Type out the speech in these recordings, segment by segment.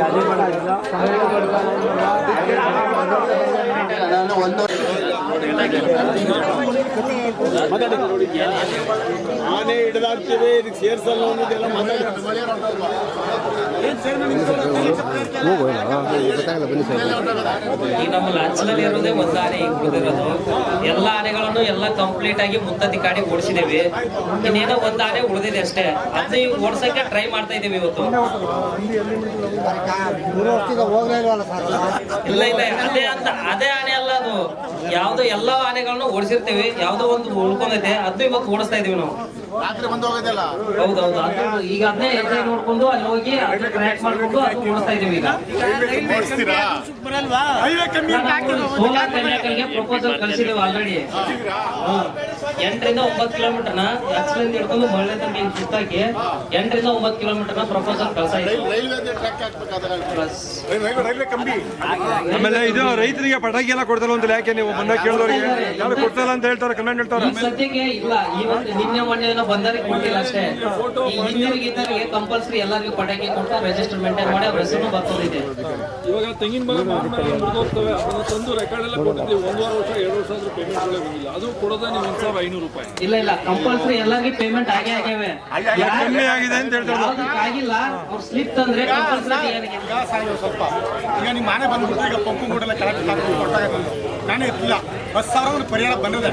राजेश ನಾನು ಒಂದು ಇದಕ್ಕೆ ಸೇರ್ಸಲ್ಲ ಅನ್ನೋದೆಲ್ಲ ಈ ನಮ್ಮ ಲಾಂಛನಲ್ಲಿ ಇರೋದೇ ಒಂದು ಆನೆ ಈಗ ಉಳಿದಿರೋದು ಎಲ್ಲ ಆನೆಗಳನ್ನು ಎಲ್ಲ ಕಂಪ್ಲೀಟ್ ಆಗಿ ಮುತ್ತತಿ ಕಾಡಿ ಓಡಿಸಿದೇವೆ. ಇನ್ನೇನೋ ಒಂದು ಆನೆ ಉಳಿದಿದೆ ಅಷ್ಟೇ. ಅದನ್ನ ಈಗ ಓಡ್ಸಕ್ಕೆ ಟ್ರೈ ಮಾಡ್ತಾ ಇದೀವಿ ಇವತ್ತು. ಇಲ್ಲ ಇಲ್ಲ ಅದೇ ಅಂತ ಅದೇ ಆನೆ ಅಲ್ಲ. ಅದು. ಯಾವ್ದೋ ಎಲ್ಲ ಆನೆಗಳನ್ನು ಓಡಿಸಿರ್ತೀವಿ. ಯಾವ್ದೋ ಒಂದು ಉಳ್ಕೊಂಡೈತೆ. ಅದು ಇವತ್ತು ಓಡಿಸ್ತಾ ಇದೀವಿ ನಾವು. ರಾತ್ರಿ ಬಂದು ಹೋಗೋದಿಲ್ಲ. ಹೌದೌದು ಅದು ಈಗ ಅದನ್ನೇ ಹೆಜ್ಜೆ ನೋಡ್ಕೊಂಡು ಅಲ್ಲಿ ಹೋಗಿ ಅದನ್ನ ಟ್ರ್ಯಾಕ್ ಮಾಡ್ಕೊಂಡು ಅದು ಓಡಿಸ್ತಾ ಇದೀವಿ ಈಗ. ಸೋಲಾರ್ ಕನ್ಯಾಕರಿಗೆ ಪ್ರಪೋಸಲ್ ಕಳಿಸಿದ್ದೇವೆ ಆಲ್ರೆಡಿ ಎಂಟರಿಂದ ಒಂಬತ್ತು ಕಿಲೋಮೀಟರ್ನ ಎಕ್ಸಲೆಂಟ್ ಹಿಡ್ಕೊಂಡು ಮಳ್ಳೆ ತನಕ ಸುತ್ತಾಕಿ ಎಂಟರಿಂದ ಒಂಬತ್ತು ಕಿಲೋಮೀಟರ್ನ ಪ್ರಪೋಸಲ್ ಕಳ್ಸಾಯ್ತು ರೈಲ್ವೆ ಟ್ರ್ಯಾಕ್ ಹಾಕ್ಬೇಕಾದ್ರೆ ರೈಲ್ವೆ ಕಂಬಿ. ಆಮೇಲೆ ಇದು ರೈತರಿಗೆ ಪಟಾಕಿ ಎಲ್ಲ ಕೊಡ್ತಲ್ಲ ಅಂತ ಯಾಕೆ ನೀವು ಬಂದಾಗ ಕೇಳಿದವ್ರಿಗೆ? ಯಾರು ಕೊಡ್ತಲ್ಲ ಅಂತ ಹೇಳ್ತಾರೆ ಕಮೆಂಟ್ ಹೇಳ್ತಾರೆ. ಸದ್ಯಕ್ಕೆ ಇಲ್ಲ ಇವತ್ತು ನಿನ್ನೆ ಮೊನ್ನೆ ಏನೋ ಬಂದವರಿಗೆ ಕೊಟ್ಟಿಲ್ಲ ಅಷ್ಟೇ. ಈ ಹಿಂದಿರಿಗೆ ಇದ್ದವರಿಗೆ ಕಂಪಲ್ಸರಿ ಎಲ್ಲರಿಗೂ ಪಟಾಕಿ ಕೊಟ್ಟು ರಿಜಿಸ್ಟರ್ ಮೇಂಟೈನ್ ಮಾಡಿ ಅವ್ರ ಹೆಸರು ಬರ್ತದಿದೆ. ಇವಾಗ ತೆಂಗಿನ ಮರ ಮಾಮೂಲಿ ಮುರಿದೋಗ್ತವೆ ಅದನ್ನ ತಂದು ರೆಕಾರ್ಡ್ ಎಲ್ಲ ಕೊಟ್ಟಿದ್ದೀವಿ. ಒಂದೂವರೆ ವರ್ಷ ಎರಡು ವರ್ಷ ಆದ್ರೂ ಪೇಮೆಂಟ್ ಬಂದಿಲ್ಲ ಅದು ಕೊಡೋದೇ ನೀವು ಒಂದು ಸಾವಿರ ಐನೂರು ರೂಪಾಯಿ. ಇಲ್ಲ ಇಲ್ಲ. ಕಂಪಲ್ಸರಿ ಎಲ್ಲರಿಗೂ ಪೇಮೆಂಟ್ ಆಗೇ ಆಗ್ಯಾವೆ. ಕಮ್ಮಿ ಆಗಿದೆ ಅಂತ ಹೇಳ್ತಾರೆ ಆಗಿಲ್ಲ. ಅವ್ರು ಸ್ಲಿಪ್ ತಂದ್ರೆ ಕಂಪಲ್ಸರಿ ಸ್ವಲ್ಪ. ಈಗ ನಿಮ್ಮ ಮನೆ ಬಂದ್ಬಿಟ್ಟು ಈಗ ಪಂಪು ಮೂಡೆಲ್ಲ ಕರೆಕ್ಟ್ ಕೊಟ್ಟಾಗ ನಾನೇ ಇರ್ತಿಲ್ಲ ಹತ್ತು ಸಾವಿರ ಪರಿಹಾರ ಬಂದಿದೆ.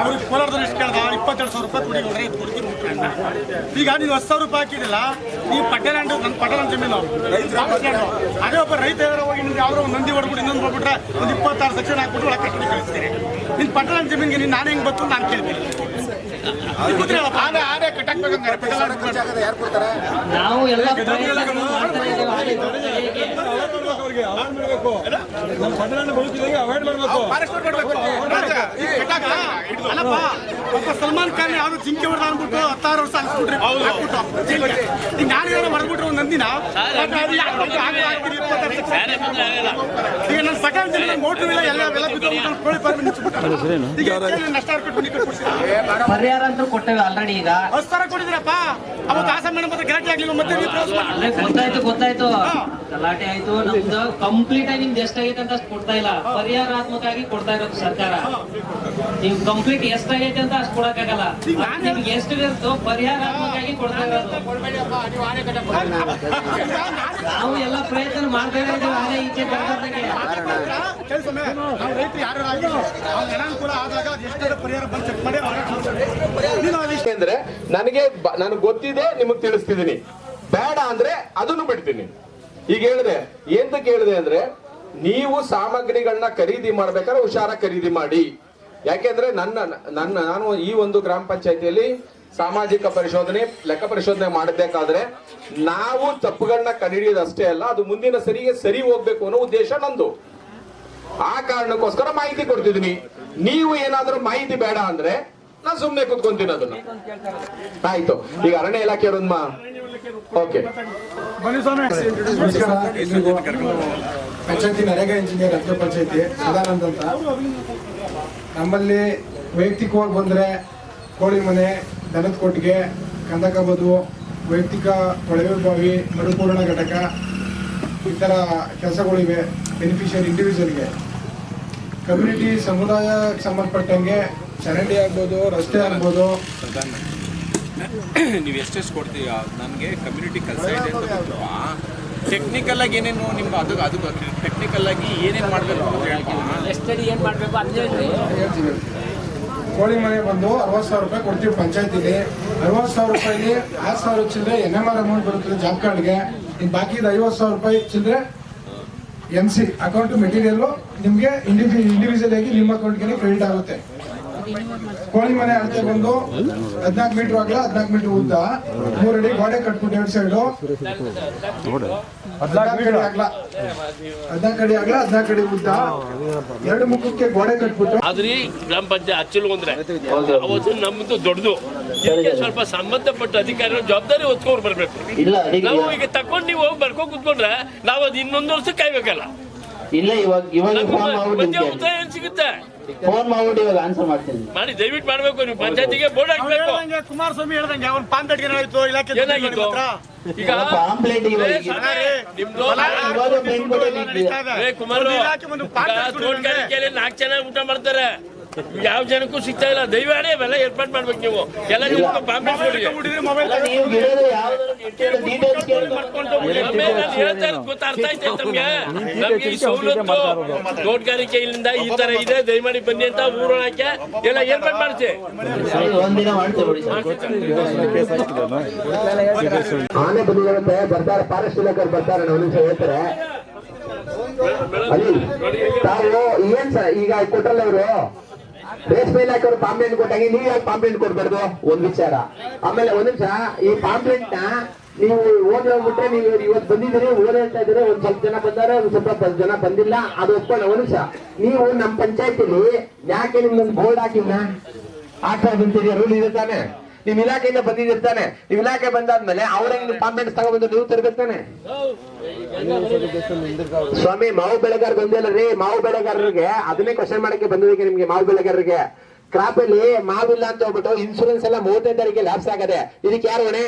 ಅವ್ರಿಗೆ ಕೋಲಾರದಲ್ಲಿ ಎಷ್ಟು ಕೇಳ್ದ? ಇಪ್ಪತ್ತೆರಡು ಸಾವಿರ ರೂಪಾಯಿ ಕೊಡಿ ಈಗ ನೀವು ಹತ್ತು ಸಾವಿರ ರೂಪಾಯಿ ಹಾಕಿದಿಲ್ಲ ಈ ಪಟೇಲ್ ಅಂಡ್ ನನ್ನ ಪಟೇಲ್ ಅಂತ ಜಮೀನು ಅದೇ ಒಬ್ಬ ರೈತ ಏನಾರ ಹೋಗಿ ನಿಮ್ಗೆ ಯಾವ್ದೋ ಒಂದು ನಂದಿ ಹೊಡ್ಬಿಟ್ಟು ಇನ್ನೊಂದು ಹೋಗ್ಬಿಟ್ರೆ ಒಂದು ಇಪ್ಪತ್ತಾರು ಸೆಕ್ಷನ್ ಹಾಕ್ಬಿಟ್ಟು ಒಳಗೆ ಕಟ್ಟಿ ಕಳಿಸ್ತೀನಿ ನಿನ್ನ ಪಟ್ಟಣ ಜಮೀನ್ಗೆ ಜಮೀನಿಗೆ ನೀನು ನಾನು ಹೆಂಗೆ ಬಂತು ನಾನು ಕೇಳ್ತೀನಿ ಯಾರು ನಾವು ಎಲ್ಲ ಅವಾಯ್ಡ್ ತಡೆಯೋಕೆ. ನಮ್ಮ ಅವಾಯ್ಡ್ ಮಾಡಬೇಕು. ಮಾಡ್ಬೇಕು. ಸಲ್ಮಾನ್ ಖಾನ್ ಯಾರು ಜಿಂಕೆ ಹೊಡೆದ ಅಂದ್ಬಿಟ್ಟು ಹತ್ತಾರು ವರ್ಷ ಅನ್ಸ್ಬಿಟ್ರಿ ಹಾಕ್ಬಿಟ್ಟು ಜೈಲ್ಗೆ. ಈಗ ನನ್ನ ಸಕಾಲ ಜನ ಮೋಟ್ರ್ ಇಲ್ಲ ಎಲ್ಲ ಎಲ್ಲ ಬಿದ್ದು ಕೋಳಿ ಫಾರ್ಮ್ ನಿಲ್ಸ್ಬಿಟ್ಟ. ಈಗ ಎಲ್ಲಿ ನಷ್ಟ ಹಾಕ್ಬಿಟ್ಟು ನೀರು ಕಟ್ಬಿಡ್ಸಿದ್ರು. ಪರಿಹಾರ ಅಂತೂ ಕೊಟ್ಟೇವೆ ಆಲ್ರೆಡಿ ಈಗ. ಹತ್ತು ಸಾವಿರ ಕೊಟ್ಟಿದ್ರಪ್ಪ ಅವತ್ತು ಆಸ ಮೇಡಮ್ ಹತ್ರ ಗಲಾಟೆ ಆಗ್ಲಿಲ್ಲ ಮತ್ತೆ ಗೊತ್ತಾಯ್ತು ಗೊತ್ತಾಯ್ತು. ಗಲಾಟೆ ಆಯ್ತು. ನಮ್ದು ಕಂಪ್ಲೀಟ್ ಆಗಿ ನಿಮ್ದು ಎಷ್ಟಾಗೈತೆ ಅಂತ ಅಷ್ಟು ಕೊಡ್ತಾ ಇಲ್ಲ. ಪರಿಹಾರಾತ್ಮಕ ಆಗಿ ಕೊಡ್ತಾ ಇರೋದು ಸರ್ಕಾರ. ನೀವು ಕಂಪ್ಲೀಟ್ ಎಷ್ಟಾಗೈತೆ ಅಂತ ಅಷ್ಟು ಕೊಡಕ್ಕಾಗಲ್ಲ. ನಿಮ್ಗೆ ಎಷ್ಟು ಇರುತ್ತೋ ಪರಿಹಾರಾತ್ಮಕ ಆಗಿ ಕೊಡ್ತಾ ಇರೋದು. ನಾವು ಎಲ್ಲ ಪ್ರಯತ್ನ ಮಾಡ್ತಾ ಇದ್ದೀವಿ ನನಗೆ ನನಗೆ ಗೊತ್ತಿದೆ, ನಿಮಗೆ ತಿಳಿಸ್ತಿದ್ದೀನಿ. ಬೇಡ ಅಂದ್ರೆ ಅದನ್ನು ಬಿಡ್ತೀನಿ. ಈಗ ಹೇಳಿದೆ, ಎಂತ ಕೇಳಿದೆ ಅಂದ್ರೆ ನೀವು ಸಾಮಗ್ರಿಗಳನ್ನ ಖರೀದಿ ಮಾಡ್ಬೇಕಾದ್ರೆ ಹುಷಾರ ಖರೀದಿ ಮಾಡಿ. ಯಾಕೆಂದ್ರೆ ನನ್ನ ನನ್ನ, ನಾನು ಈ ಒಂದು ಗ್ರಾಮ ಪಂಚಾಯತಿಯಲ್ಲಿ ಸಾಮಾಜಿಕ ಪರಿಶೋಧನೆ ಲೆಕ್ಕ ಪರಿಶೋಧನೆ ಮಾಡಬೇಕಾದ್ರೆ ನಾವು ತಪ್ಪುಗಳನ್ನ ಕಂಡುಹಿಡಿಯೋದಷ್ಟೇ ಅಲ್ಲ ಅದು ಮುಂದಿನ ಸರಿಗೆ ಸರಿ ಹೋಗ್ಬೇಕು ಅನ್ನೋ ಉದ್ದೇಶ ನಂದು. ಆ ಕಾರಣಕ್ಕೋಸ್ಕರ ಮಾಹಿತಿ ಕೊಡ್ತಿದ್ದೀನಿ. ನೀವು ಏನಾದ್ರೂ ಮಾಹಿತಿ ಬೇಡ ಅಂದ್ರೆ ನಾನು ಸುಮ್ಮನೆ ಕುತ್ಕೊಂತೀನಿ ಅದನ್ನ. ಆಯ್ತು. ಈಗ ಅರಣ್ಯ ಇಲಾಖೆ ಮಾ ಓಕೆ ನಮಸ್ಕಾರ. ಎಲ್ರಿಗೂ ಪಂಚಾಯತಿ ನರೇಗಾ ಇಂಜಿನಿಯರ್ ಅಂತ ಪಂಚಾಯತಿ ಸದಾನಂದ್ ಅಂತ. ನಮ್ಮಲ್ಲಿ ವೈಯಕ್ತಿಕವಾಗಿ ಬಂದರೆ ಕೋಳಿ ಮನೆ ದನದ ಕೊಟ್ಟಿಗೆ ಕಂದಕ ಬದು ವೈಯಕ್ತಿಕ ಕೊಳವೆ ಬಾವಿ ಮರುಪೂರಣ ಘಟಕ ಈ ಥರ ಕೆಲಸಗಳಿವೆ ಬೆನಿಫಿಷಿಯರ್ ಇಂಡಿವಿಜುವಲ್ಗೆ ಕಮ್ಯುನಿಟಿ ಸಮುದಾಯಕ್ಕೆ ಸಂಬಂಧಪಟ್ಟಂಗೆ ಚರಂಡಿ ಆಗ್ಬೋದು ರಸ್ತೆ ಆಗ್ಬೋದು. ನೀವು ಎಷ್ಟೆಷ್ಟು ಕೊಡ್ತೀಯ? ನನಗೆ ಕಮ್ಯುನಿಟಿ ಕೆಲಸ ಇದೆ ಅಂತ ಟೆಕ್ನಿಕಲ್ ಆಗಿ ಏನೇನು ನಿಮ್ಮ ಅದು ಅದು ಟೆಕ್ನಿಕಲ್ ಆಗಿ ಏನೇನು ಮಾಡಬೇಕು ಅಂತ ಹೇಳ್ತೀರಾ? ಹೇಳ್ತೀವಿ ಕೋಳಿ ಮನೆ ಬಂದು ಅರವತ್ತು ಸಾವಿರ ರೂಪಾಯಿ ಕೊಡ್ತೀವಿ ಪಂಚಾಯತಿಲಿ. ಅರವತ್ತು ಸಾವಿರ ರೂಪಾಯಿಲಿ ಆರು ಸಾವಿರ ಚಿಲ್ಲರೆ ಎನ್ ಎಂ ಆರ್ ಅಮೌಂಟ್ ಬರುತ್ತೆ ಜಾಬ್ ಕಾರ್ಡ್ಗೆ. ಈಗ ಬಾಕಿ ಐವತ್ತು ಸಾವಿರ ರೂಪಾಯಿ ಚಿಲ್ಲರೆ ಎಂ ಸಿ ಅಕೌಂಟ್ ಮೆಟೀರಿಯಲ್ಲು ನಿಮಗೆ ಇಂಡಿವಿ ಇಂಡಿವಿಜುವಲ್ ಆಗಿ ನಿಮ್ಮ ಅಕೌಂಟ್ಗೆ ಕ್ರೆಡಿಟ್ ಆಗುತ್ತೆ. ಕೋಳಿ ಮನೆ ಅಳತೆ ಬಂದು ಹದಿನಾಲ್ಕು ಮೀಟರ್ ಆಗಲ ಹದಿನಾಲ್ಕು ಮೀಟರ್ ಉದ್ದ. ಮೂರಡಿ ಗೋಡೆ ಕಟ್ಬಿಟ್ಟು ಎರಡು ಸೈಡು ಹದಿನಾಲ್ಕು ಅಡಿ ಆಗಲ. ಹದಿನಾಲ್ಕು ಅಡಿ ಆಗಲ ಹದಿನಾಲ್ಕು ಅಡಿ ಉದ್ದ. ಎರಡು ಮುಖಕ್ಕೆ ಗೋಡೆ ಕಟ್ಬಿಟ್ಟು. ಆದ್ರೆ ಗ್ರಾಮ ಪಂಚಾಯತ್ ಅಚ್ಚಲು ಅಂದ್ರೆ ಅವತ್ತು ನಮ್ದು ದೊಡ್ಡದು. ಇದಕ್ಕೆ ಸ್ವಲ್ಪ ಸಂಬಂಧಪಟ್ಟ ಅಧಿಕಾರಿಗಳು ಜವಾಬ್ದಾರಿ ಹೊತ್ಕೊಂಡು ಬರ್ಬೇಕು. ನಾವು ಈಗ ತಕೊಂಡು ನೀವು ಹೋಗಿ ಬರ್ಕೊಂಡು ಕುತ್ಕೊಂಡ್ರೆ ನಾವು ಅದು ಇನ್ನೊಂದು ವರ್ಷ ಕಾಯ್ಬೇಕಲ್ಲ. ಇಲ್ಲ ಇವಾಗ ಇವಾಗ ಫೋನ್ ಮಾಡ್ಬಿಟ್ಟು ಉತ್ತರ ಏನ್ ಸಿಗುತ್ತೆ. ಫೋನ್ ಮಾಡ್ಬಿಟ್ಟು ಇವಾಗ ಆನ್ಸರ್ ಮಾಡ್ತೀನಿ. ಮಾಡಿ ದಯವಿಟ್ಟು ಮಾಡ್ಬೇಕು ನೀವು ಪಂಚಾಯತಿಗೆ ಬೋರ್ಡ್ ಹಾಕ್ಬೇಕು. ಹೇಳ್ದಂಗೆ ಕುಮಾರಸ್ವಾಮಿ ಹೇಳ್ದಂಗೆ ಅವ್ನ ಪಾಂಪೆಟ್ ಏನಾಯ್ತು ಇಲಾಖೆ ಏನಾಗಿತ್ತು? ಈಗ ಪಾಂಪ್ಲೆಟ್ ಇವಾಗ ನಿಮ್ದು ಇವಾಗ ಬೆಂಗ್ ನಡೀತಾ ಇದೆ. ಏ, ಕುಮಾರು ಒಂದು ಇಲಾಖೆ ಒಂದು ಈಗ ತೋಟಗಾರಿಕೆಯಲ್ಲಿ ನಾಲ್ಕು ಜನ ಊಟ ಮಾಡ್ತಾರೆ. ಯಾವ ಜನಕ್ಕೂ ಸಿಗ್ತಾ ಇಲ್ಲ. ದಯವಾಡಿ ಅವೆಲ್ಲ ಏರ್ಪಾಟ್ ಮಾಡ್ಬೇಕು ನೀವು. ಎಲ್ಲ ಆಯ್ತಾ ತಮ್ಗೆ ನಮ್ಗೆ? ಈ ಸವಲತ್ತು ತೋಟಗಾರಿಕೆಯಿಂದ ಈ ತರ ಇದೆ. ದಯಮಾಡಿ ಬನ್ನಿ ಅಂತ ಊರೊಳಕ್ಕೆ ಎಲ್ಲ ಏರ್ಪಾಟ್ ಮಾಡ್ತೀವಿ ಆನೆ ಬರ್ತಾರೆ. ಫಾರೆಸ್ಟ್ ಬರ್ತಾರೆ. ನಾವು ಹೇಳ್ತಾರೆ. ಅಲ್ಲಿ ತಾವು ಏನ್ ಸರ್? ಈಗ ಕೊಟ್ಟಲ್ಲ ಇವರು ರೇಷ್ಮೆ ಇಲಾಖೆ ಅವರು ಪಾಂಪ್ಲೆಂಟ್ ಕೊಟ್ಟಂಗೆ ನೀವು ಯಾಕೆ ಪಾಂಪ್ಲೆಂಟ್ ಕೊಡ್ಬಾರ್ದು? ಒಂದ್ ವಿಚಾರ. ಆಮೇಲೆ ಒಂದ್ ನಿಮಿಷ, ಈ ಪಾಂಪ್ಲೆಂಟ್ನ ನೀವು ಓದಿ ಹೋಗ್ಬಿಟ್ರೆ ನೀವು ಇವತ್ತು ಬಂದಿದ್ದೀರಿ ಓದ್ ಹೇಳ್ತಾ ಇದ್ರೆ ಒಂದ್ ಸ್ವಲ್ಪ ಜನ ಬಂದಾರೆ, ಒಂದ್ ಸ್ವಲ್ಪ ಜನ ಬಂದಿಲ್ಲ, ಅದು ಒಪ್ಕೊಳ್ಳಿ, ಒಂದ್ ನಿಮಿಷ. ನೀವು ನಮ್ಮ ಪಂಚಾಯತಿಲಿ ಯಾಕೆ ನಿಮ್ದೊಂದು ಬೋರ್ಡ್ ಹಾಕಿಲ್ಲ? ಆಟ ಬಂತೀರಿ ರೂಲ್ ಇದೆ ತಾನೆ. ನಿಮ್ ಇಲಾಖೆಯಿಂದ ಬಂದಿದ್ದಿರ್ತಾನೆ. ನಿಮ್ ಇಲಾಖೆ ಬಂದಾದ್ಮೇಲೆ ಅವ್ರ ನೀವು ತಗೊಂಡ್ಬಂದು ನೀವು ತರ್ಬೇಕು ತಾನೆ ಸ್ವಾಮಿ, ಮಾವು ಬೆಳೆಗಾರ ಬಂದಿಲ್ಲ ರೀ. ಮಾವು ಬೆಳೆಗಾರರಿಗೆ ಅದನ್ನೇ ಕ್ವಶನ್ ಮಾಡಕ್ಕೆ ಬಂದಿದೆ ನಿಮ್ಗೆ ಮಾವು ಬೆಳೆಗಾರರಿಗೆ. ಕ್ರಾಪ್ ಅಲ್ಲಿ ಮಾವಿಲ್ಲ ಅಂತ ಹೋಗ್ಬಿಟ್ಟು ಇನ್ಸೂರೆನ್ಸ್ ಎಲ್ಲ ಮೂವತ್ತೈದು ತಾರೀಕಿಗೆ ಲ್ಯಾಪ್ಸ್ ಆಗದೆ. ಇದಕ್ಕೆ ಯಾರು ಹೊಣೆ?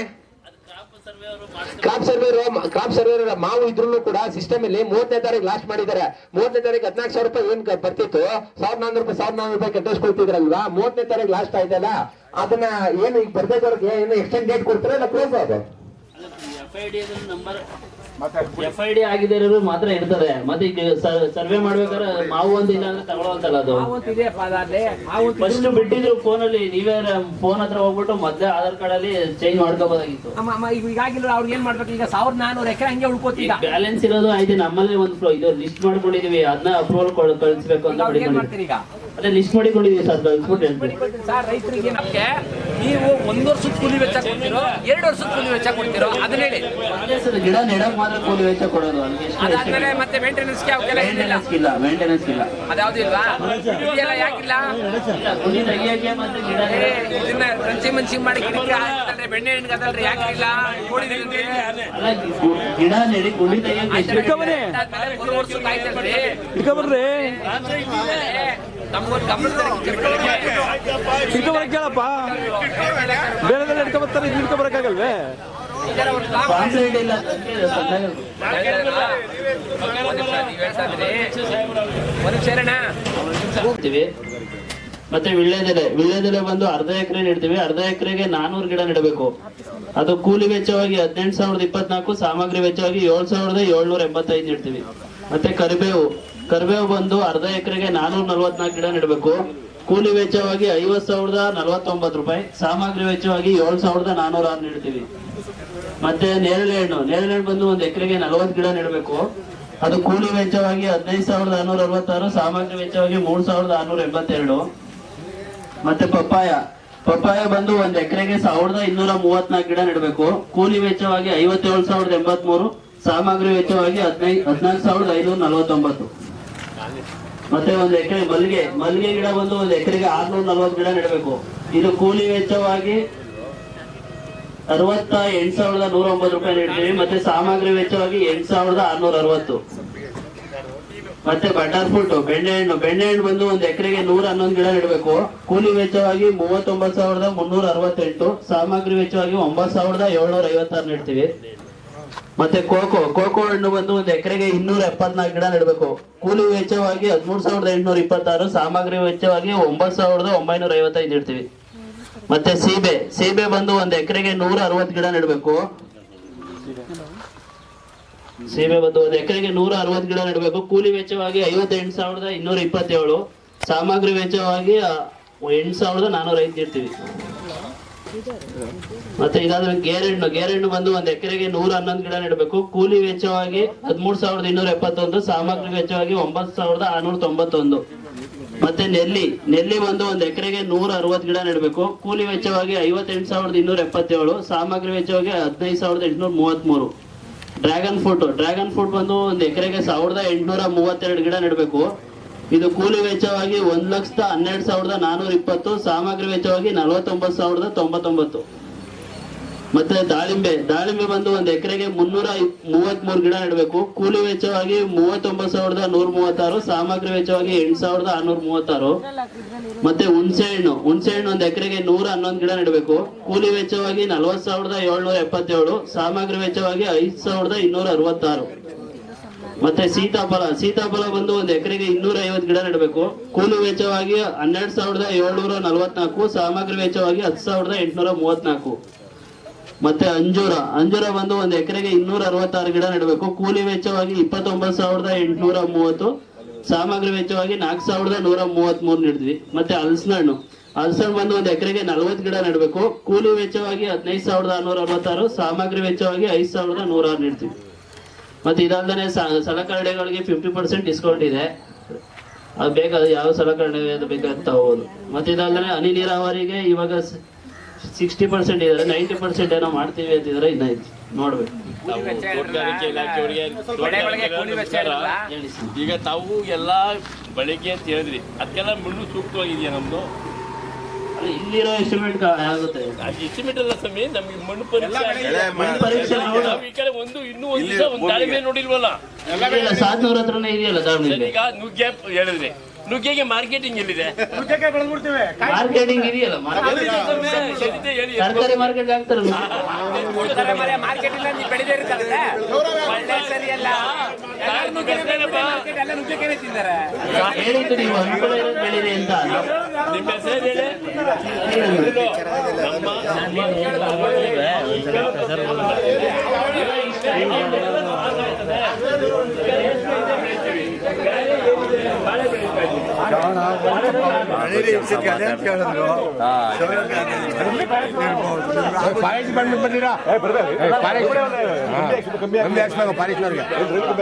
ಕ್ರಾಪ್ ಸರ್ವೇರ್ ಕ್ರಾಪ್ ಸರ್ವೇರ್ ಮಾವು ಇದ್ರು ಕೂಡ ಸಿಸ್ಟಮ್ ಅಲ್ಲಿ ಮೂವತ್ತನೇ ತಾರೀಕು ಲಾಸ್ಟ್ ಮಾಡಿದ್ದಾರೆ. ಮೂವತ್ತನೇ ತಾರೀಕು ಹದಿನಾಲ್ಕು ಸಾವಿರ ರೂಪಾಯಿ ಏನ್ ಬರ್ತಿತ್ತು? ಸಾವಿರದ ನಾನ್ನೂರು ರೂಪಾಯಿ, ಸಾವಿರದ ನಾನ್ನೂರು ರೂಪಾಯಿ ಕಟ್ಟಿಸ್ಕೊಳ್ತಿದ್ರಲ್ವಾ? ಮೂವತ್ತನೇ ತಾರೀಕು ಲಾಸ್ಟ್ ಆಯ್ತಲ್ಲ? ಅದನ್ನ ಏನು ಈಗ ಬರ್ಬೇಕವ್ರಿಗೆ ಏನು ಎಕ್ಸ್ಟೆಂಡ್ ಡೇಟ್ ಕೊಡ್ತಾರೆ ಇಲ್ಲ ಕ್ಲೋಸ್ ಅದು ಎಫ್ ಐ ಡಿ ಆಗಿದೆ ಇರೋರು ಮಾತ್ರ ಇರ್ತದೆ. ಮತ್ತೆ ಈಗ ಸರ್ವೆ ಮಾಡ್ಬೇಕಾದ್ರೆ ಮಾವು ಒಂದು ಇಲ್ಲ ಅಂದ್ರೆ ತಗೊಳ್ಳೋಂತಲ್ಲ ಅದು. ಫಸ್ಟ್ ಬಿಟ್ಟಿದ್ರು ಫೋನ್ ಅಲ್ಲಿ ನೀವೇ ಫೋನ್ ಹತ್ರ ಹೋಗ್ಬಿಟ್ಟು ಮೊದ್ಲೇ ಆಧಾರ್ ಕಾರ್ಡ್ ಅಲ್ಲಿ ಚೇಂಜ್ ಮಾಡ್ಕೋಬೋದಾಗಿತ್ತು. ಈಗಾಗಿಲ್ಲ ಅವ್ರಿಗೆ ಏನ್ ಮಾಡ್ಬೇಕು? ಈಗ ಸಾವಿರದ ನಾನೂರು ಎಕರೆ ಹಂಗೆ ಉಳ್ಕೋತೀವಿ ಬ್ಯಾಲೆನ್ಸ್ ಇರೋದು ಐತೆ ನಮ್ಮಲ್ಲೇ ಒಂದು ಫ್ಲೋ ಇದು ಲಿಸ್ಟ್ ಮಾಡ್ಕೊಂಡಿದೀವಿ ಅದನ್ನ ಅಪ್ರೂವಲ್ ಕಳಿಸ್ಬೇಕು ಅಂತ ಏನ್ ಮಾಡಿಕೊಂಡಿದ್ದೀವಿ ಮಾಡ್ತೀರಿ ಈಗ? ಅದೇ ಲಿಸ್ಟ್ ಮಾಡಿಕೊಂಡಿದೀವಿ ಸರ್ ಕಳಿಸ್ಬಿಟ್ಟು ಹೇಳ್ತೀನಿ ಸರ್ ರೈತರಿಗೆ ನಮ್ಗೆ ನೀವು ಒಂದ್ ವರ್ಷದ ಕೂಲಿ ವೆಚ್ಚ ಕೊಡ್ತೀರೋ ಎರಡು ವರ್ಷದ ಕೂಲಿ ವೆಚ್ಚ ಕೊಡ್ತೀರೋ ಅದನ್ನ ಹೇಳಿ ಅದೇ ಸರ್ ಗಿಡ ನೆಡಕ್ ಮಾತ್ರ ಕೂಲಿ ವೆಚ್ಚ ಕೊಡೋದು ಅಲ್ಲಿ ಅದಾದ್ಮೇಲೆ ಮತ್ತೆ ಮೇಂಟೆನೆನ್ಸ್ಗೆ ಅವಕ್ಕೆಲ್ಲ ಏನಿಲ್ಲ ಮೇಂಟೆನೆನ್ಸ್ ಇಲ್ಲ ಮೇಂಟೆನೆನ್ಸ್ ಇಲ್ಲ ಅದ್ಯಾವ್ದು ಇಲ್ವಾ ಇದೆಲ್ಲ ಯಾಕಿಲ್ಲ ಇಲ್ಲ, ಗುಡಿ ತೆಗಿಯಕ್ಕೆ ಮತ್ತೆ ಗಿಡ ಏ, ನೆಡಕ್ಕೆ ಇದನ್ನ ರಂಚಿ ಮಾಡಿ ಗಿಡಕ್ಕೆ ಬೆಣ್ಣೆ ಹಣ್ಣಿಗೆ ಅದಲ್ರಿ ಯಾಕಿಲ್ಲ ನೋಡಿದ್ರಿ ಅಲ್ಲ ಗು- ಗಿಡ ನೆಡಿ ಕೂಲಿ ತೆಗಿಯಕ್ಕೆ ಎಷ್ಟು ಮೂರು ಮತ್ತೆ ವಿಳ್ಳೆದೆಲೆ ವಿಳ್ಳೆದೆಲೆ ಬಂದು ಅರ್ಧ ಎಕರೆ ನೀಡ್ತೀವಿ. ಅರ್ಧ ಎಕರೆಗೆ ನಾನೂರು ಗಿಡ ನೆಡಬೇಕು. ಅದು ಕೂಲಿ ವೆಚ್ಚವಾಗಿ ಹದಿನೆಂಟು ಸಾವಿರದ ಇಪ್ಪತ್ನಾಲ್ಕು ಸಾಮಗ್ರಿ ವೆಚ್ಚವಾಗಿ ಏಳು ಸಾವಿರದ ಏಳ್ನೂರ ಎಂಬತ್ತೈದು ನೀಡ್ತೀವಿ. ಮತ್ತೆ ಕರಿಬೇವು. ಕರಿಬೇವು ಬಂದು ಅರ್ಧ ಎಕರೆಗೆ ನಾನೂರ ನಲ್ವತ್ನಾಲ್ಕು ಗಿಡ ನೆಡಬೇಕು. ಕೂಲಿ ವೆಚ್ಚವಾಗಿ ಐವತ್ ಸಾವಿರದ ನಲವತ್ತೊಂಬತ್ತು ರೂಪಾಯಿ. ಸಾಮಗ್ರಿ ವೆಚ್ಚವಾಗಿ ಏಳು ಸಾವಿರದ ನಾನೂರ ಆರು ನೀಡ್ತೀವಿ. ಮತ್ತೆ ನೇರಳೆ ಹಣ್ಣು. ನೇರಳೆ ಹಣ್ಣು ಬಂದು ಒಂದು ಎಕರೆಗೆ ನಲವತ್ತು ಗಿಡ ನೆಡಬೇಕು. ಅದು ಕೂಲಿ ವೆಚ್ಚವಾಗಿ ಹದಿನೈದು ಸಾವಿರದ ಆರ್ನೂರ ಅರವತ್ತಾರು, ಸಾಮಗ್ರಿ ವೆಚ್ಚವಾಗಿ ಮೂರು ಸಾವಿರದ ಆರ್ನೂರ ಎಂಬತ್ತೆರಡು. ಮತ್ತೆ ಪಪ್ಪಾಯ. ಪಪ್ಪಾಯ ಬಂದು ಒಂದು ಎಕರೆಗೆ ಸಾವಿರದ ಇನ್ನೂರ ಮೂವತ್ನಾಲ್ಕು ಗಿಡ ನೆಡಬೇಕು. ಕೂಲಿ ವೆಚ್ಚವಾಗಿ ಐವತ್ತೇಳು ಸಾವಿರದ ಎಂಬತ್ಮೂರು, ಸಾಮಗ್ರಿ ವೆಚ್ಚವಾಗಿ ಹದಿನೈದು ಹದಿನಾಲ್ಕು ಸಾವಿರದ ಐನೂರ ನಲವತ್ತೊಂಬತ್ತು. ಮತ್ತೆ ಒಂದು ಎಕರೆ ಮಲ್ಲಿಗೆ ಮಲ್ಲಿಗೆ ಗಿಡ ಬಂದು ಒಂದು ಎಕರೆಗೆ ಆರ್ನೂರ ನಲವತ್ತು ಗಿಡ ನೆಡಬೇಕು. ಇದು ಕೂಲಿ ವೆಚ್ಚವಾಗಿ ಅರವತ್ತ ಎಂಟು ಸಾವಿರದ ನೂರ ಒಂಬತ್ತು ರೂಪಾಯಿ ನೀಡ್ತೀವಿ, ಮತ್ತೆ ಸಾಮಗ್ರಿ ವೆಚ್ಚವಾಗಿ ಎಂಟು ಸಾವಿರದ ಆರ್ನೂರ ಅರವತ್ತು. ಮತ್ತೆ ಬಟರ್ ಫ್ರೂಟ್ ಬೆಣ್ಣೆಹಣ್ಣು ಬೆಣ್ಣೆಹಣ್ಣು ಬಂದು ಒಂದು ಎಕರೆಗೆ ನೂರ ಹನ್ನೊಂದು ಗಿಡ ನೆಡಬೇಕು. ಕೂಲಿ ವೆಚ್ಚವಾಗಿ ಮೂವತ್ತೊಂಬತ್ತು ಸಾವಿರದ ಮುನ್ನೂರ ಅರವತ್ತೆಂಟು, ಸಾಮಗ್ರಿ ವೆಚ್ಚವಾಗಿ ಒಂಬತ್ತು ಸಾವಿರದ ಏಳ್ನೂರ ಐವತ್ತಾರು ನೆಡ್ತೀವಿ. ಮತ್ತೆ ಕೋಕೋ ಕೋಕೋ ಹಣ್ಣು ಬಂದು ಒಂದು ಎಕರೆಗೆ ಇನ್ನೂರ ಎಪ್ಪತ್ನಾಲ್ಕು ಗಿಡ ನೆಡಬೇಕು. ಕೂಲಿ ವೆಚ್ಚವಾಗಿ ಹದಿಮೂರು ಸಾವಿರದ ಎಂಟುನೂರ ಇಪ್ಪತ್ತಾರು, ಸಾಮಗ್ರಿ ವೆಚ್ಚವಾಗಿ ಒಂಬತ್ತು ಸಾವಿರದ ಒಂಬೈನೂರ ಐವತ್ತೈದು ಇಡ್ತೀವಿ. ಮತ್ತೆ ಸೀಬೆ ಸೀಬೆ ಬಂದು ಒಂದು ಎಕರೆಗೆ ನೂರ ಅರವತ್ತು ಗಿಡ ನೆಡಬೇಕು. ಸೀಬೆ ಬಂದು ಒಂದು ಎಕರೆಗೆ ನೂರ ಅರವತ್ತು ಗಿಡ ನೆಡಬೇಕು. ಕೂಲಿ ವೆಚ್ಚವಾಗಿ ಐವತ್ತೆಂಟು ಸಾವಿರದ ಇನ್ನೂರ ಇಪ್ಪತ್ತೇಳು, ಸಾಮಗ್ರಿ ವೆಚ್ಚವಾಗಿ ಎಂಟು ಸಾವಿರದ ನಾನೂರ ಐದು ಇಡ್ತೀವಿ. ಮತ್ತೆ ಇದಾದ್ರೆ ಗೇರೆಣ್ಣು ಗೇರೆಣ್ಣು ಬಂದು ಒಂದು ಎಕರೆಗೆ ನೂರ ಹನ್ನೊಂದು ಗಿಡ ನೆಡಬೇಕು. ಕೂಲಿ ವೆಚ್ಚವಾಗಿ ಹದಿಮೂರು ಸಾವಿರದ ಇನ್ನೂರ ಎಪ್ಪತ್ತೊಂದು, ಸಾಮಗ್ರಿ ವೆಚ್ಚವಾಗಿ ಒಂಬತ್ತು ಸಾವಿರದ ಆರ್ನೂರ ತೊಂಬತ್ತೊಂದು. ಮತ್ತೆ ನೆಲ್ಲಿ ನೆಲ್ಲಿ ಬಂದು ಒಂದು ಎಕರೆಗೆ ನೂರ ಅರವತ್ತು ಗಿಡ ನೆಡಬೇಕು. ಕೂಲಿ ವೆಚ್ಚವಾಗಿ ಐವತ್ತೆಂಟು ಸಾವಿರದ ಇನ್ನೂರ ಎಪ್ಪತ್ತೇಳು, ಸಾಮಗ್ರಿ ವೆಚ್ಚವಾಗಿ ಹದಿನೈದು ಸಾವಿರದ ಎಂಟುನೂರ ಮೂವತ್ತ್ಮೂರು. ಡ್ರ್ಯಾಗನ್ ಫ್ರೂಟ್ ಡ್ರ್ಯಾಗನ್ ಫ್ರೂಟ್ ಬಂದು ಒಂದು ಎಕರೆಗೆ ಸಾವಿರದ ಎಂಟುನೂರ ಮೂವತ್ತೆರಡು ಗಿಡ ನೆಡಬೇಕು. ಇದು ಕೂಲಿ ವೆಚ್ಚವಾಗಿ ಒಂದ್ ಲಕ್ಷದ ಹನ್ನೆರಡು ಸಾವಿರದ ನಾನೂರ ಇಪ್ಪತ್ತು, ಸಾಮಗ್ರಿ ವೆಚ್ಚವಾಗಿ ನಲವತ್ತೊಂಬತ್ತು ಸಾವಿರದ ತೊಂಬತ್ತೊಂಬತ್ತು. ಮತ್ತೆ ದಾಳಿಂಬೆ ದಾಳಿಂಬೆ ಬಂದು ಒಂದ್ ಎಕರೆಗೆ ಮುನ್ನೂರ ಮೂವತ್ತ್ ಮೂರು ಗಿಡ ನೆಡಬೇಕು. ಕೂಲಿ ವೆಚ್ಚವಾಗಿ ಮೂವತ್ತೊಂಬತ್ತು ಸಾವಿರದ ನೂರ ಮೂವತ್ತಾರು ಸಾಮಗ್ರಿ ವೆಚ್ಚವಾಗಿ ಎಂಟು ಸಾವಿರದ ಆರ್ನೂರ ಮೂವತ್ತಾರು ಮತ್ತೆ ಹುಣಸೆ ಹಣ್ಣು ಹುಣಸೆ ಹಣ್ಣು ಒಂದ್ ಎಕರೆಗೆ ನೂರ ಹನ್ನೊಂದು ಗಿಡ ನೆಡಬೇಕು. ಕೂಲಿ ವೆಚ್ಚವಾಗಿ ನಲವತ್ ಸಾವಿರದ ಏಳ್ನೂರ ಎಪ್ಪತ್ತೇಳು, ಸಾಮಗ್ರಿ ವೆಚ್ಚವಾಗಿ ಐದು ಸಾವಿರದ ಇನ್ನೂರ ಅರವತ್ತಾರು. ಮತ್ತೆ ಸೀತಾಫಲ ಸೀತಾಫಲ ಬಂದು ಒಂದು ಎಕರೆಗೆ ಇನ್ನೂರ ಐವತ್ತು ಗಿಡ ನೆಡಬೇಕು. ಕೂಲಿ ವೆಚ್ಚವಾಗಿ ಹನ್ನೆರಡು ಸಾವಿರದ ಏಳ್ನೂರ ನಲವತ್ನಾಲ್ಕು, ಸಾಮಗ್ರಿ ವೆಚ್ಚವಾಗಿ ಹತ್ತು ಸಾವಿರದ ಎಂಟುನೂರ ಮೂವತ್ನಾಲ್ಕು. ಮತ್ತೆ ಅಂಜೂರ ಅಂಜೂರ ಬಂದು ಒಂದು ಎಕರೆಗೆ ಇನ್ನೂರ ಅರವತ್ತಾರು ಗಿಡ ನೆಡಬೇಕು. ಕೂಲಿ ವೆಚ್ಚವಾಗಿ ಇಪ್ಪತ್ತೊಂಬತ್ತು ಸಾವಿರದ ಎಂಟುನೂರ ಮೂವತ್ತು, ಸಾಮಗ್ರಿ ವೆಚ್ಚವಾಗಿ ನಾಲ್ಕು ಸಾವಿರದ ನೂರ ಮೂವತ್ತ್ ಮೂರು ನೀಡಿದ್ವಿ. ಮತ್ತೆ ಹಲಸಿನ ಹಣ್ಣು ಹಲಸಿನ ಬಂದು ಒಂದು ಎಕರೆಗೆ ನಲವತ್ತು ಗಿಡ ನೆಡಬೇಕು. ಕೂಲಿ ವೆಚ್ಚವಾಗಿ ಹದಿನೈದು ಸಾವಿರದ ಆರ್ನೂರ ಅರವತ್ತಾರು, ಸಾಮಗ್ರಿ ವೆಚ್ಚವಾಗಿ ಐದು ಸಾವಿರದ ನೂರಾರು ನೀಡ್ತೀವಿ ಮತ್ತೆ ಇದಲ್ದೇ ಸಲಕರಣೆಗಳಿಗೆ ಫಿಫ್ಟಿ ಪರ್ಸೆಂಟ್ ಡಿಸ್ಕೌಂಟ್ ಇದೆ. ಅದು ಬೇಕಾದ ಯಾವ ಸಲಕರಣೆ ಅದು ಬೇಕಾದ ತಗೋಬೋದು. ಮತ್ತೆ ಇದಲ್ದೇ ಹನಿ ನೀರಾವರಿಗೆ ಇವಾಗ ಸಿಕ್ಸ್ಟಿ ಪರ್ಸೆಂಟ್ ಇದ್ದಾರೆ ನೈಂಟಿ ಪರ್ಸೆಂಟ್ ಏನೋ ಮಾಡ್ತೀವಿ ಅಂತಿದ್ರೆ ಇನ್ನ ಇದೆ. ನೋಡ್ಬೇಕು. ಈಗ ತಾವು ಎಲ್ಲ ಬಳಕೆ ಅಂತ ಹೇಳಿದ್ರಿ. ಅದಕ್ಕೆಲ್ಲ ಮುಳ್ಳು ಸೂಕ್ತವಾಗಿದೆಯಾ ನಮ್ದು? ಇಲ್ಲಿರೋ ಎಸ್ಟಿಮೇಟ್ ಆಗುತ್ತೆ. ಎಸ್ಟಿಮೇಟ್ ಅಲ್ಲ ಸ್ವಾಮಿ ನಮ್ಗೆ ಮಣ್ಣು ಪರೀಕ್ಷೆ ಮಣ್ಣು ಪರೀಕ್ಷೆ ನೋಡು. ನಾವು ಈ ಕಡೆ ಒಂದು ಇನ್ನೂ ಒಂದು ದಿವಸ ಒಂದು ಮೇಲೆ ನೋಡಿಲ್ವಲ್ಲ? ಇಲ್ಲ ಸಾತ್ನೂರ ಹತ್ರನೇ ಇದೆಯಲ್ಲ ದಾವಣಗೆರೆ. ಈಗ ನುಗ್ಗೆ ಹೇಳಿದ್ರಿ. ನುಗ್ಗೆಗೆ ಮಾರ್ಕೆಟಿಂಗ್ ಎಲ್ಲಿದೆ? ಬೆಳೆದ್ಬಿಡ್ತೀವಿ. ಮಾರ್ಕೆಟಿಂಗ್ ಇದೆಯಲ್ಲ ತರಕಾರಿ ಮಾರ್ಕೆಟ್ ಆಗ್ತಾರೆ ಮಾರ್ಕೆಟ್ ಇಲ್ಲ ನೀವು ಬೆಳೆದೇ ಇರ್ತಾರಲ್ಲ. ಒಳ್ಳೆ? ಎಲ್ಲ ತಿಂತಾರೆ. ಹೇಳಿದ್ದು ನೀವು ಅನುಕೂಲ ಇರೋದು ಬೆಳೀರಿ ಅಂತ. ನಿಮ್ಮ ಹೆಸರು ಹೇಳಿ ಇದು ನಮ್ಮ ಪಾಲಿಸಿ ಬಂದ್ಬಿಟ್ಟು ಬಂದಿರಾ? ಪಾಲಿಸಿ